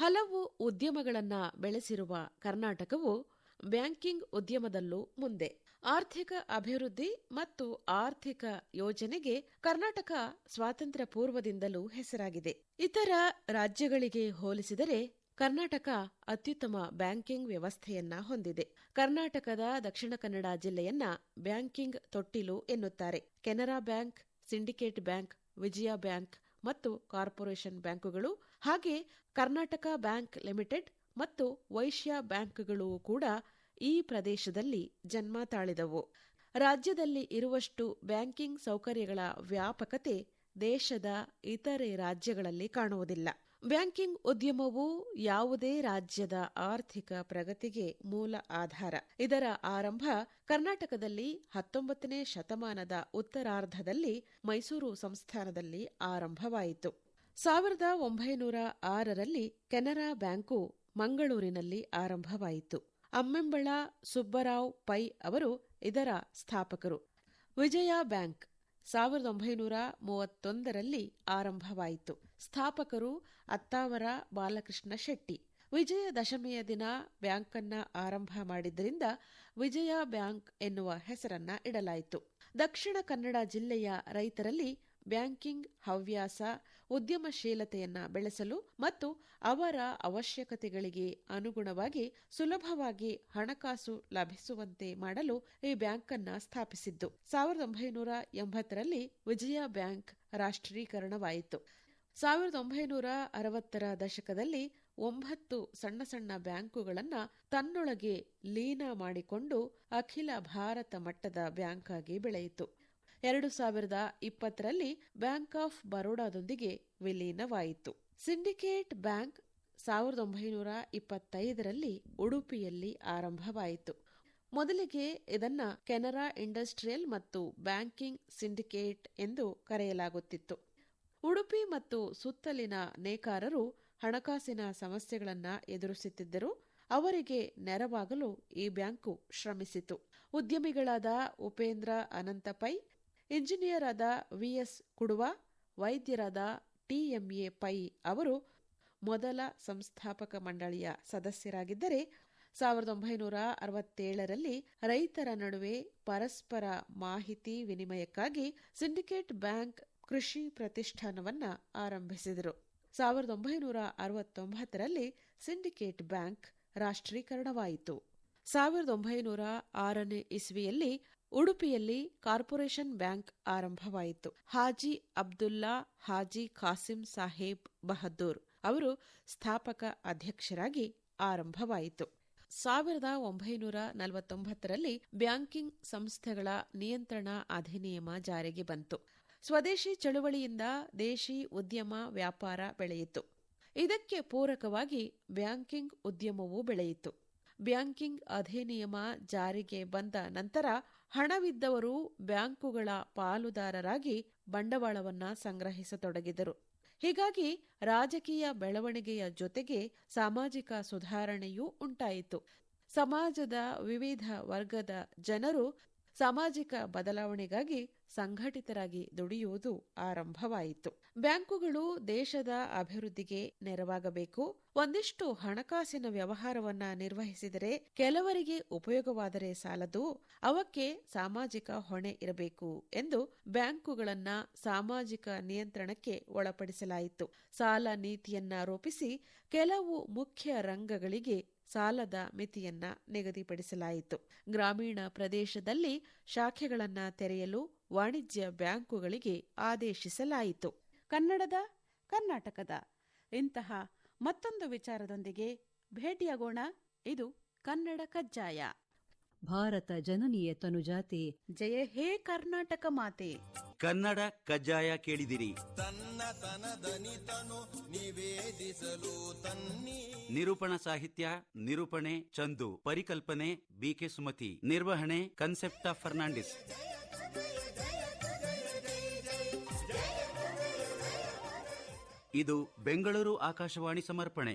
ಹಲವು ಉದ್ಯಮಗಳನ್ನು ಬೆಳೆಸಿರುವ ಕರ್ನಾಟಕವು ಬ್ಯಾಂಕಿಂಗ್ ಉದ್ಯಮದಲ್ಲೂ ಮುಂದೆ. ಆರ್ಥಿಕ ಅಭಿವೃದ್ಧಿ ಮತ್ತು ಆರ್ಥಿಕ ಯೋಜನೆಗೆ ಕರ್ನಾಟಕ ಸ್ವಾತಂತ್ರ್ಯ ಪೂರ್ವದಿಂದಲೂ ಹೆಸರಾಗಿದೆ. ಇತರ ರಾಜ್ಯಗಳಿಗೆ ಹೋಲಿಸಿದರೆ ಕರ್ನಾಟಕ ಅತ್ಯುತ್ತಮ ಬ್ಯಾಂಕಿಂಗ್ ವ್ಯವಸ್ಥೆಯನ್ನ ಹೊಂದಿದೆ. ಕರ್ನಾಟಕದ ದಕ್ಷಿಣ ಕನ್ನಡ ಜಿಲ್ಲೆಯನ್ನ ಬ್ಯಾಂಕಿಂಗ್ ತೊಟ್ಟಿಲು ಎನ್ನುತ್ತಾರೆ. Canara bank, syndicate bank, Vijaya bank ಮತ್ತು ಕಾರ್ಪೊರೇಷನ್ ಬ್ಯಾಂಕುಗಳು ಹಾಗೆ ಕರ್ನಾಟಕ ಬ್ಯಾಂಕ್ ಲಿಮಿಟೆಡ್ ಮತ್ತು ವೈಶ್ಯ ಬ್ಯಾಂಕ್ಗಳು ಕೂಡ ಈ ಪ್ರದೇಶದಲ್ಲಿ ಜನ್ಮ ತಾಳಿದವು. ರಾಜ್ಯದಲ್ಲಿ ಇರುವಷ್ಟು ಬ್ಯಾಂಕಿಂಗ್ ಸೌಕರ್ಯಗಳ ವ್ಯಾಪಕತೆ ದೇಶದ ಇತರೆ ರಾಜ್ಯಗಳಲ್ಲಿ ಕಾಣುವುದಿಲ್ಲ. ಬ್ಯಾಂಕಿಂಗ್ ಉದ್ಯಮವು ಯಾವುದೇ ರಾಜ್ಯದ ಆರ್ಥಿಕ ಪ್ರಗತಿಗೆ ಮೂಲ ಆಧಾರ. ಇದರ ಆರಂಭ ಕರ್ನಾಟಕದಲ್ಲಿ ಹತ್ತೊಂಬತ್ತನೇ ಶತಮಾನದ ಉತ್ತರಾರ್ಧದಲ್ಲಿ ಮೈಸೂರು ಸಂಸ್ಥಾನದಲ್ಲಿ ಆರಂಭವಾಯಿತು. ಸಾವಿರದ ಒಂಬೈನೂರ ಆರರಲ್ಲಿ ಕೆನರಾ ಬ್ಯಾಂಕು ಮಂಗಳೂರಿನಲ್ಲಿ ಆರಂಭವಾಯಿತು. ಅಮ್ಮೆಂಬಳ ಸುಬ್ಬರಾವ್ ಪೈ ಅವರು ಇದರ ಸ್ಥಾಪಕರು. ವಿಜಯ ಬ್ಯಾಂಕ್ ಸಾವಿರದ ಒಂಬೈನೂರ ಮೂವತ್ತೊಂದರಲ್ಲಿ ಆರಂಭವಾಯಿತು. ಸ್ಥಾಪಕರು ಅತ್ತಾವರ ಬಾಲಕೃಷ್ಣ ಶೆಟ್ಟಿ. ವಿಜಯ ದಶಮಿಯ ದಿನ ಬ್ಯಾಂಕನ್ನ ಆರಂಭ ಮಾಡಿದ್ದರಿಂದ ವಿಜಯ ಬ್ಯಾಂಕ್ ಎನ್ನುವ ಹೆಸರನ್ನ ಇಡಲಾಯಿತು. ದಕ್ಷಿಣ ಕನ್ನಡ ಜಿಲ್ಲೆಯ ರೈತರಲ್ಲಿ ಬ್ಯಾಂಕಿಂಗ್ ಹವ್ಯಾಸ ಉದ್ಯಮಶೀಲತೆಯನ್ನ ಬೆಳೆಸಲು ಮತ್ತು ಅವರ ಅವಶ್ಯಕತೆಗಳಿಗೆ ಅನುಗುಣವಾಗಿ ಸುಲಭವಾಗಿ ಹಣಕಾಸು ಲಭಿಸುವಂತೆ ಮಾಡಲು ಈ ಬ್ಯಾಂಕ್ ಅನ್ನ ಸ್ಥಾಪಿಸಿದ್ದು. ಸಾವಿರದ ಒಂಬೈನೂರ ಎಂಬತ್ತರಲ್ಲಿ ವಿಜಯ ಬ್ಯಾಂಕ್ ರಾಷ್ಟ್ರೀಕರಣವಾಯಿತು. ಸಾವಿರದ ಒಂಬೈನೂರ ಅರವತ್ತರ ದಶಕದಲ್ಲಿ ಒಂಬತ್ತು ಸಣ್ಣ ಸಣ್ಣ ಬ್ಯಾಂಕುಗಳನ್ನು ತನ್ನೊಳಗೆ ಲೀನ ಮಾಡಿಕೊಂಡು ಅಖಿಲ ಭಾರತ ಮಟ್ಟದ ಬ್ಯಾಂಕ್ ಆಗಿ ಬೆಳೆಯಿತು. ಎರಡು ಸಾವಿರದ ಇಪ್ಪತ್ತರಲ್ಲಿ ಬ್ಯಾಂಕ್ ಆಫ್ ಬರೋಡಾದೊಂದಿಗೆ ವಿಲೀನವಾಯಿತು. ಸಿಂಡಿಕೇಟ್ ಬ್ಯಾಂಕ್ ಸಾವಿರದ ಒಂಬೈನೂರ ಇಪ್ಪತ್ತೈದರಲ್ಲಿ ಉಡುಪಿಯಲ್ಲಿ ಆರಂಭವಾಯಿತು. ಮೊದಲಿಗೆ ಇದನ್ನ ಕೆನರಾ ಇಂಡಸ್ಟ್ರಿಯಲ್ ಮತ್ತು ಬ್ಯಾಂಕಿಂಗ್ ಸಿಂಡಿಕೇಟ್ ಎಂದು ಕರೆಯಲಾಗುತ್ತಿತ್ತು. ಉಡುಪಿ ಮತ್ತು ಸುತ್ತಲಿನ ನೇಕಾರರು ಹಣಕಾಸಿನ ಸಮಸ್ಯೆಗಳನ್ನು ಎದುರಿಸುತ್ತಿದ್ದರು. ಅವರಿಗೆ ನೆರವಾಗಲು ಈ ಬ್ಯಾಂಕು ಶ್ರಮಿಸಿತು. ಉದ್ಯಮಿಗಳಾದ ಉಪೇಂದ್ರ ಅನಂತಪೈ ಇಂಜಿನಿಯರ್ ಆದ ವಿಎಸ್ ಕುಡುವ, ವೈದ್ಯರಾದ ಟಿಎಂಎ ಪೈ ಅವರು ಮೊದಲ ಸಂಸ್ಥಾಪಕ ಮಂಡಳಿಯ ಸದಸ್ಯರಾಗಿದ್ದರೆ ಸಾವಿರದ ಒಂಬೈನೂರ ಅರವತ್ತೇಳರಲ್ಲಿ ರೈತರ ನಡುವೆ ಪರಸ್ಪರ ಮಾಹಿತಿ ವಿನಿಮಯಕ್ಕಾಗಿ ಸಿಂಡಿಕೇಟ್ ಬ್ಯಾಂಕ್ ಕೃಷಿ ಪ್ರತಿಷ್ಠಾನವನ್ನ ಆರಂಭಿಸಿದರು. ಸಾವಿರದ ಒಂಬೈನೂರ ಅರವತ್ತೊಂಬತ್ತರಲ್ಲಿ ಸಿಂಡಿಕೇಟ್ ಬ್ಯಾಂಕ್ ರಾಷ್ಟ್ರೀಕರಣವಾಯಿತು. ಸಾವಿರದ ಒಂಬೈನೂರ ಆರನೇ ಇಸ್ವಿಯಲ್ಲಿ ಉಡುಪಿಯಲ್ಲಿ ಕಾರ್ಪೊರೇಷನ್ ಬ್ಯಾಂಕ್ ಆರಂಭವಾಯಿತು. ಹಾಜಿ ಅಬ್ದುಲ್ಲಾ ಹಾಜಿ ಖಾಸಿಂ ಸಾಹೇಬ್ ಬಹದ್ದೂರ್ ಅವರು ಸ್ಥಾಪಕ ಅಧ್ಯಕ್ಷರಾಗಿ ಆರಂಭವಾಯಿತು. ಸಾವಿರದ ಒಂಬೈನೂರ ನಲವತ್ತೊಂಬತ್ತರಲ್ಲಿ ಬ್ಯಾಂಕಿಂಗ್ ಸಂಸ್ಥೆಗಳ ನಿಯಂತ್ರಣ ಅಧಿನಿಯಮ ಜಾರಿಗೆ ಬಂತು. ಸ್ವದೇಶಿ ಚಳುವಳಿಯಿಂದ ದೇಶಿ ಉದ್ಯಮ ವ್ಯಾಪಾರ ಬೆಳೆಯಿತು. ಇದಕ್ಕೆ ಪೂರಕವಾಗಿ ಬ್ಯಾಂಕಿಂಗ್ ಉದ್ಯಮವೂ ಬೆಳೆಯಿತು. ಬ್ಯಾಂಕಿಂಗ್ ಅಧಿನಿಯಮ ಜಾರಿಗೆ ಬಂದ ನಂತರ ಹಣವಿದ್ದವರು ಬ್ಯಾಂಕುಗಳ ಪಾಲುದಾರರಾಗಿ ಬಂಡವಾಳವನ್ನ ಸಂಗ್ರಹಿಸತೊಡಗಿದರು. ಹೀಗಾಗಿ ರಾಜಕೀಯ ಬೆಳವಣಿಗೆಯ ಜೊತೆಗೆ ಸಾಮಾಜಿಕ ಸುಧಾರಣೆಯೂ ಉಂಟಾಯಿತು. ಸಮಾಜದ ವಿವಿಧ ವರ್ಗದ ಜನರು ಸಾಮಾಜಿಕ ಬದಲಾವಣೆಗಾಗಿ ಸಂಘಟಿತರಾಗಿ ದುಡಿಯುವುದು ಆರಂಭವಾಯಿತು. ಬ್ಯಾಂಕುಗಳು ದೇಶದ ಅಭಿವೃದ್ಧಿಗೆ ನೆರವಾಗಬೇಕು. ಒಂದಿಷ್ಟು ಹಣಕಾಸಿನ ವ್ಯವಹಾರವನ್ನ ನಿರ್ವಹಿಸಿದರೆ ಕೆಲವರಿಗೆ ಉಪಯೋಗವಾದರೆ ಸಾಲದು. ಅವಕ್ಕೆ ಸಾಮಾಜಿಕ ಹೊಣೆ ಇರಬೇಕು ಎಂದು ಬ್ಯಾಂಕುಗಳನ್ನ ಸಾಮಾಜಿಕ ನಿಯಂತ್ರಣಕ್ಕೆ ಒಳಪಡಿಸಲಾಯಿತು. ಸಾಲ ನೀತಿಯನ್ನ ರೂಪಿಸಿ ಕೆಲವು ಮುಖ್ಯ ರಂಗಗಳಿಗೆ ಸಾಲದ ಮಿತಿಯನ್ನ ನಿಗದಿಪಡಿಸಲಾಯಿತು. ಗ್ರಾಮೀಣ ಪ್ರದೇಶದಲ್ಲಿ ಶಾಖೆಗಳನ್ನು ತೆರೆಯಲು ವಾಣಿಜ್ಯ ಬ್ಯಾಂಕುಗಳಿಗೆ ಆದೇಶಿಸಲಾಯಿತು. ಕನ್ನಡದ, ಕರ್ನಾಟಕದ ಇಂತಹ ಮತ್ತೊಂದು ವಿಚಾರದೊಂದಿಗೆ ಭೇಟಿಯಾಗೋಣ. ಇದು ಕನ್ನಡ ಕಜ್ಜಾಯ. ಭಾರತ ಜನನಿಯ ತನುಜಾತೆ. ಜಯ ಹೇ ಕರ್ನಾಟಕ ಮಾತೆ. ಕನ್ನಡ ಕಜ್ಜಾಯ ಕೇಳಿದಿರಿ. ನಿರೂಪಣಾ ಸಾಹಿತ್ಯ ನಿರೂಪಣೆ ಚಂದು ಪರಿಕಲ್ಪನೆ ಬಿಕೆ ಸುಮತಿ ನಿರ್ವಹಣೆ ಕನ್ಸೆಪ್ಟ ಫರ್ನಾಂಡಿಸ್ ಇದು ಬೆಂಗಳೂರು ಆಕಾಶವಾಣಿ ಸಮರ್ಪಣೆ.